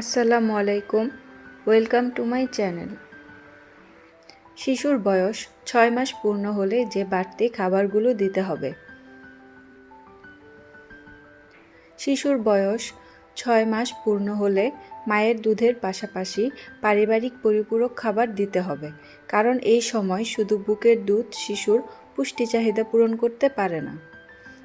আসসালামু আলাইকুম, welcome to my channel. শিশুর বয়স ছয় মাস পূর্ণ হলে যে বাড়তি খাবারগুলো দিতে হবে। শিশুর বয়স ছয় মাস পূর্ণ হলে মায়ের দুধের পাশাপাশি পারিবারিক পরিপূরক খাবার দিতে হবে, কারণ এই সময় শুধু বুকের দুধ শিশুর পুষ্টি চাহিদা পূরণ করতে পারে না।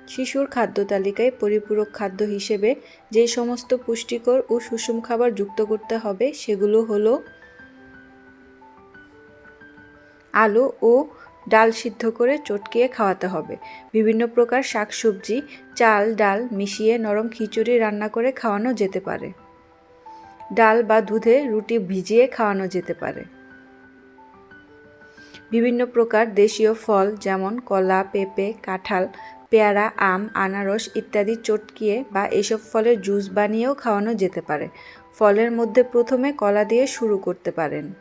শিশুর খাদ্য তালিকায় পরিপূরক খাদ্য হিসেবে যে সমস্ত পুষ্টিকর ও সুষম খাবার যুক্ত করতে হবে সেগুলো হলো আলু ও ডাল সিদ্ধ করে চটকিয়ে খাওয়াতে হবে। বিভিন্ন প্রকার শাকসবজি, চাল, ডাল মিশিয়ে নরম খিচুড়ি রান্না করে খাওয়ানো যেতে পারে। ডাল বা দুধে রুটি ভিজিয়ে খাওয়ানো যেতে পারে। বিভিন্ন প্রকার দেশীয় ফল যেমন কলা, পেঁপে, কাঁঠাল পেয়ারা, আম, আনারস ইত্যাদি চটকিয়ে বা এসব ফলের জুস বানিয়েও খাওয়ানো যেতে পারে। ফলের মধ্যে প্রথমে কলা দিয়ে শুরু করতে পারেন।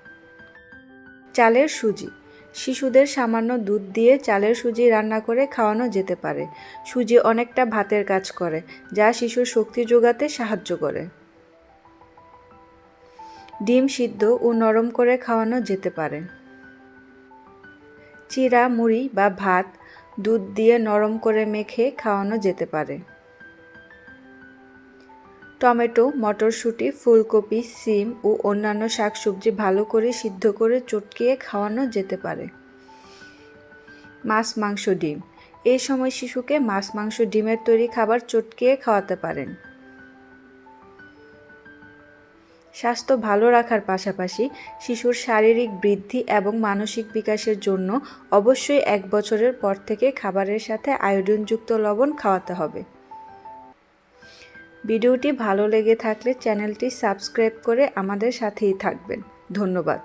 চালের সুজি। শিশুদের সামান্য দুধ দিয়ে চালের সুজি রান্না করে খাওয়ানো যেতে পারে। সুজি অনেকটা ভাতের কাজ করে, যা শিশুর শক্তি যোগাতে সাহায্য করে। ডিম সিদ্ধ ও নরম করে খাওয়ানো যেতে পারে। চিরা, মুড়ি বা ভাত দুধ দিয়ে নরম করে মেখে খাওয়ানো যেতে পারে। টমেটো, মটরশুঁটি, ফুলকপি, সিম ও অন্যান্য শাকসবজি ভালো করে সিদ্ধ করে চটকিয়ে খাওয়ানো যেতে পারে। মাছ, মাংস, ডিম। এই সময় শিশুকে মাছ, মাংস, ডিমের তৈরি খাবার চটকিয়ে খাওয়াতে পারেন। স্বাস্থ্য ভালো রাখার পাশাপাশি শিশুর শারীরিক বৃদ্ধি এবং মানসিক বিকাশের জন্য অবশ্যই এক বছরের পর থেকে খাবারের সাথে আয়োডিনযুক্ত লবণ খাওয়াতে হবে। ভিডিওটি ভালো লেগে থাকলে চ্যানেলটি সাবস্ক্রাইব করে আমাদের সাথেই থাকবেন। ধন্যবাদ।